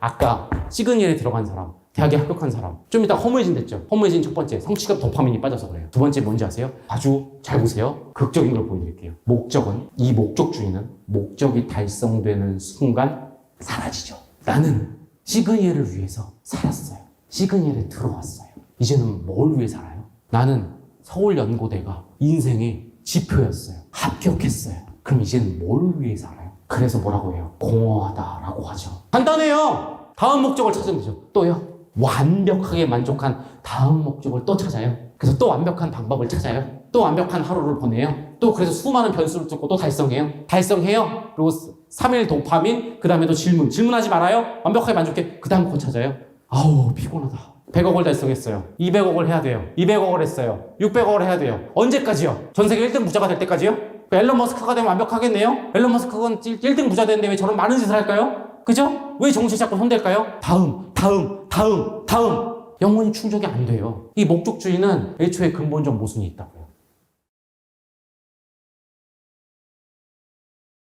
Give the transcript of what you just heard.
아까 시그니엘에 들어간 사람, 대학에 합격한 사람, 좀 이따 허무해진 됐죠. 허무해진 첫 번째, 성취감 도파민이 빠져서 그래요. 두 번째 뭔지 아세요? 아주 잘 보세요. 극적인 걸 보여드릴게요. 목적은, 이 목적주의는 목적이 달성되는 순간 사라지죠. 나는 시그니엘을 위해서 살았어요. 시그니엘에 들어왔어요. 이제는 뭘 위해 살아요? 나는 서울연고대가 인생의 지표였어요. 합격했어요. 그럼 이제는 뭘 위해 살아요? 그래서 뭐라고 해요? 공허하다라고 하죠. 간단해요. 다음 목적을 찾으면 되죠. 또요. 완벽하게 만족한 다음 목적을 또 찾아요. 그래서 또 완벽한 방법을 찾아요. 또 완벽한 하루를 보내요. 또 그래서 수많은 변수를 뚫고 또 달성해요. 달성해요. 그리고 3일 도파민, 그 다음에 또 질문. 질문하지 말아요. 완벽하게 만족해. 그 다음 거 찾아요. 아우, 피곤하다. 100억을 달성했어요. 200억을 해야 돼요. 200억을 했어요. 600억을 해야 돼요. 언제까지요? 전 세계 1등 부자가 될 때까지요? 그 앨런 머스크가 되면 완벽하겠네요? 앨런 머스크는 1등 부자 되는데 왜 저런 많은 짓을 할까요? 그죠? 왜 정신 자꾸 손댈까요? 다음, 다음, 다음, 다음. 영원히 충족이 안 돼요. 이 목적주의는 애초에 근본적 모순이 있다고요.